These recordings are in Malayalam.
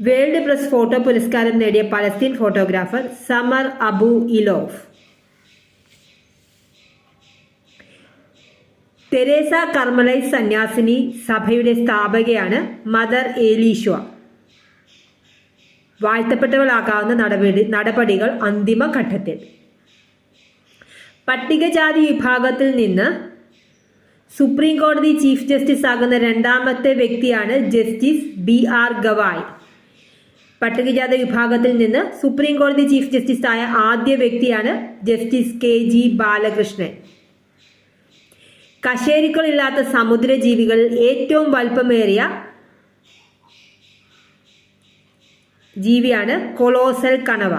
വേൾഡ് പ്രസ് ഫോട്ടോ പുരസ്കാരം നേടിയ Palestine photographer Samar Abu Elouf. Teresa കർമലൈ സന്യാസിനി സഭയുടെ സ്ഥാപകയാണ് മദർ ഏലീഷ്വ. വാഴ്ത്തപ്പെട്ടവളാക്കാവുന്ന നടപടി നടപടികൾ അന്തിമ ഘട്ടത്തിൽ. പട്ടികജാതി വിഭാഗത്തിൽ നിന്ന് സുപ്രീം കോടതി ചീഫ് ജസ്റ്റിസ് ആകുന്ന രണ്ടാമത്തെ വ്യക്തിയാണ് ജസ്റ്റിസ് ബി ആർ ഗവായ്. പട്ടികജാതി വിഭാഗത്തിൽ നിന്ന് സുപ്രീം കോടതി ചീഫ് ജസ്റ്റിസ് ആയ ആദ്യ വ്യക്തിയാണ് ജസ്റ്റിസ് കെ ജി ബാലകൃഷ്ണൻ. കശേരിക്കളില്ലാത്ത സമുദ്രജീവികൾ ഏറ്റവും വലുപ്പമേറിയ ജീവിയാണ് കൊളോസൽ കണവ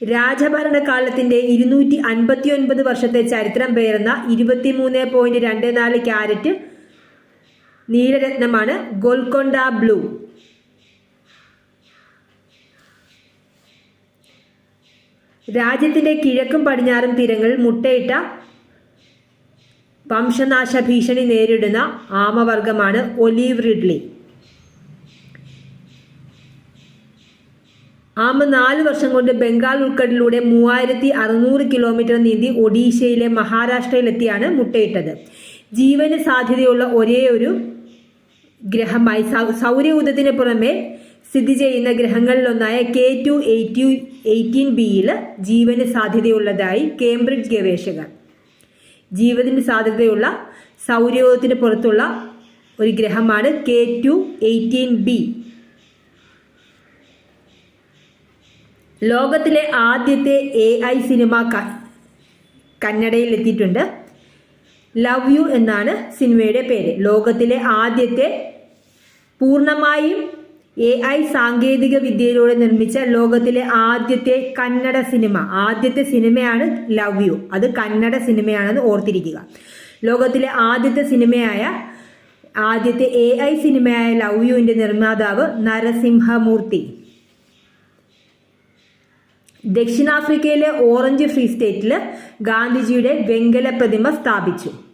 രാജഭരണകാലത്തിന്റെ ഇരുന്നൂറ്റി അൻപത്തി ഒൻപത് വർഷത്തെ ചരിത്രം പേറുന്ന ഇരുപത്തിമൂന്ന് പോയിന്റ് രണ്ട് നാല് ക്യാരറ്റ് നീലരത്നമാണ് ഗോൽക്കൊണ്ട ബ്ലൂ. രാജ്യത്തിന്റെ കിഴക്കും പടിഞ്ഞാറും തീരങ്ങളിൽ മുട്ടയിട്ട വംശനാശ ഭീഷണി നേരിടുന്ന ആമവർഗമാണ് ഒലീവ് റിഡ്ലി. ആമ നാല് വർഷം കൊണ്ട് ബംഗാൾ ഉൾക്കടലിലൂടെ മൂവായിരത്തി അറുന്നൂറ് കിലോമീറ്റർ നീന്തി ഒഡീഷയിലെ മഹാരാഷ്ട്രയിലെത്തിയാണ് മുട്ടയിട്ടത്. ജീവന് സാധ്യതയുള്ള ഒരേ ഒരു ഗ്രഹമായി സൗരയൂഥത്തിന് പുറമെ സ്ഥിതി ചെയ്യുന്ന ഗ്രഹങ്ങളിലൊന്നായ കെ ടു എയ്റ്റി എയ്റ്റീൻ ബിയിൽ ജീവന് സാധ്യതയുള്ളതായി കേംബ്രിഡ്ജ് ഗവേഷകർ. ജീവന് സാധ്യതയുള്ള സൗരയൂഥത്തിന് പുറത്തുള്ള ഒരു ഗ്രഹമാണ് കെ ടു എയ്റ്റീൻ ബി. ലോകത്തിലെ ആദ്യത്തെ എ ഐ സിനിമ കന്നഡയിൽ എത്തിയിട്ടുണ്ട് ലവ് യു എന്നാണ് സിനിമയുടെ പേര്. ലോകത്തിലെ ആദ്യത്തെ പൂർണമായും എ ഐ സാങ്കേതിക വിദ്യയിലൂടെ നിർമ്മിച്ച ലോകത്തിലെ ആദ്യത്തെ കന്നഡ സിനിമ. ആദ്യത്തെ സിനിമയാണ് ലവ് യു അത് കന്നഡ സിനിമയാണെന്ന് ഓർത്തിരിക്കുക. ലോകത്തിലെ ആദ്യത്തെ സിനിമയായ ആദ്യത്തെ എ ഐ സിനിമയായ ലവ് യുവിന്റെ നിർമ്മാതാവ് നരസിംഹമൂർത്തി. ദക്ഷിണാഫ്രിക്കയിലെ ഓറഞ്ച് ഫ്രീ സ്റ്റേറ്റിൽ ഗാന്ധിജിയുടെ വെങ്കല പ്രതിമ സ്ഥാപിച്ചു.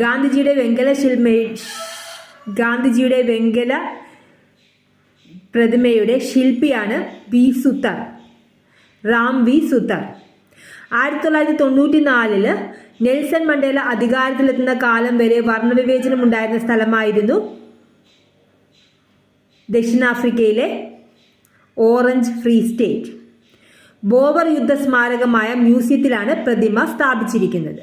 ഗാന്ധിജിയുടെ വെങ്കല ശില്മ ഗാന്ധിജിയുടെ വെങ്കല പ്രതിമയുടെ ശില്പിയാണ് വി സുത്തർ റാം വി സുത്തർ. ആയിരത്തി തൊള്ളായിരത്തി തൊണ്ണൂറ്റി നാലിൽ നെൽസൺ മണ്ടേല അധികാരത്തിലെത്തുന്ന കാലം വരെ വർണവിവേചനം ഉണ്ടായിരുന്ന സ്ഥലമായിരുന്നു ദക്ഷിണാഫ്രിക്കയിലെ ഓറഞ്ച് ഫ്രീ സ്റ്റേറ്റ്. ബോവർ യുദ്ധ സ്മാരകമായ മ്യൂസിയത്തിലാണ് പ്രതിമ സ്ഥാപിച്ചിരിക്കുന്നത്.